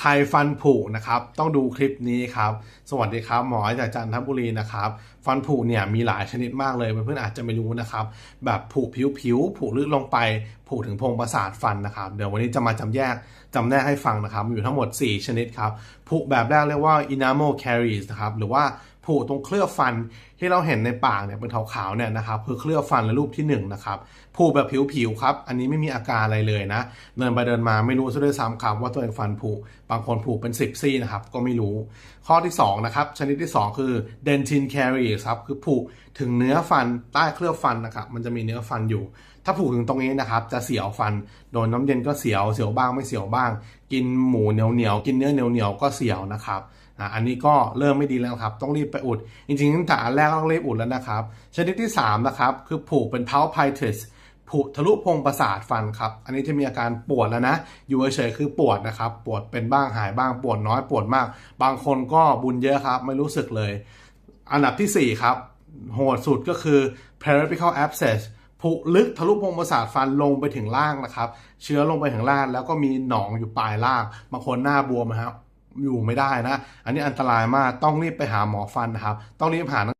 ใครฟันผุนะครับ ต้องดูคลิปนี้ครับ สวัสดีครับ หมอจากจันทบุรีนะครับ ฟันผุเนี่ยมีหลายชนิดมากเลยเพื่อนๆอาจจะไม่รู้นะครับ แบบผุผิวผิวผุลึกลงไปผุถึงโพรงประสาทฟันนะครับ เดี๋ยววันนี้จะมาจำแยกจำแนกให้ฟังนะครับมีอยู่ทั้งหมด 4 ชนิดครับผุแบบแรกเรียกว่า enamel caries นะครับ หรือว่า ผุตรงเคลือบฟันที่เราเห็นในปากเนี่ยเป็นขาวๆเนี่ยนะครับคือเคลือบฟันและรูปที่หนึ่งนะครับผุแบบผิวๆครับ อันนี้ไม่มีอาการอะไรเลยนะ เดินไปเดินมาไม่รู้ซะด้วยซ้ำครับว่าตัวเองฟันผุบางคนผุเป็น 10 ซี่นะครับ ก็ไม่รู้ ข้อที่2นะครับชนิดที่ 2 คือ dentin caries ครับคือผุถึงเนื้อฟันใต้เคลือบฟันนะครับมันจะมีเนื้อฟันอยู่ ถ้าผุถึงตรงนี้นะครับ จะเสียวฟัน โดนน้ำเย็นก็เสียว เสียวบ้างไม่เสียวบ้าง กินหมูเหนียวเหนียวกินเนื้อเหนียวเหนียวก็เสียวนะครับอันนี้ก็เริ่มไม่ดีแล้วครับ ต้องรีบไปอุด จริงๆตั้งแต่อันแรกต้องรีบอุดแล้วนะครับ ชนิดที่3นะครับคือผุเป็น pulpitis ผุทะลุพงประสาทฟันครับ อันนี้จะมีอาการปวดแล้วนะ อยู่เฉยๆคือปวดนะครับ ปวดเป็นบ้างหายบ้างปวดน้อยปวดมาก บางคนก็บุญเยอะครับ ไม่รู้สึกเลย อันดับทีสี่4 ครับ โหดสุดก็คือ peripical abscess ผุลึกทะลุโพรงประสาทฟันลงไปถึงล่างนะครับ เชื้อลงไปถึงล่าง แล้วก็มีหนองอยู่ปลายล่างบางคนหน้าบวมนะครับอยู่ไม่ได้นะ อันนี้อันตรายมากต้องรีบไปหาหมอฟันนะครับ ต้องรีบหา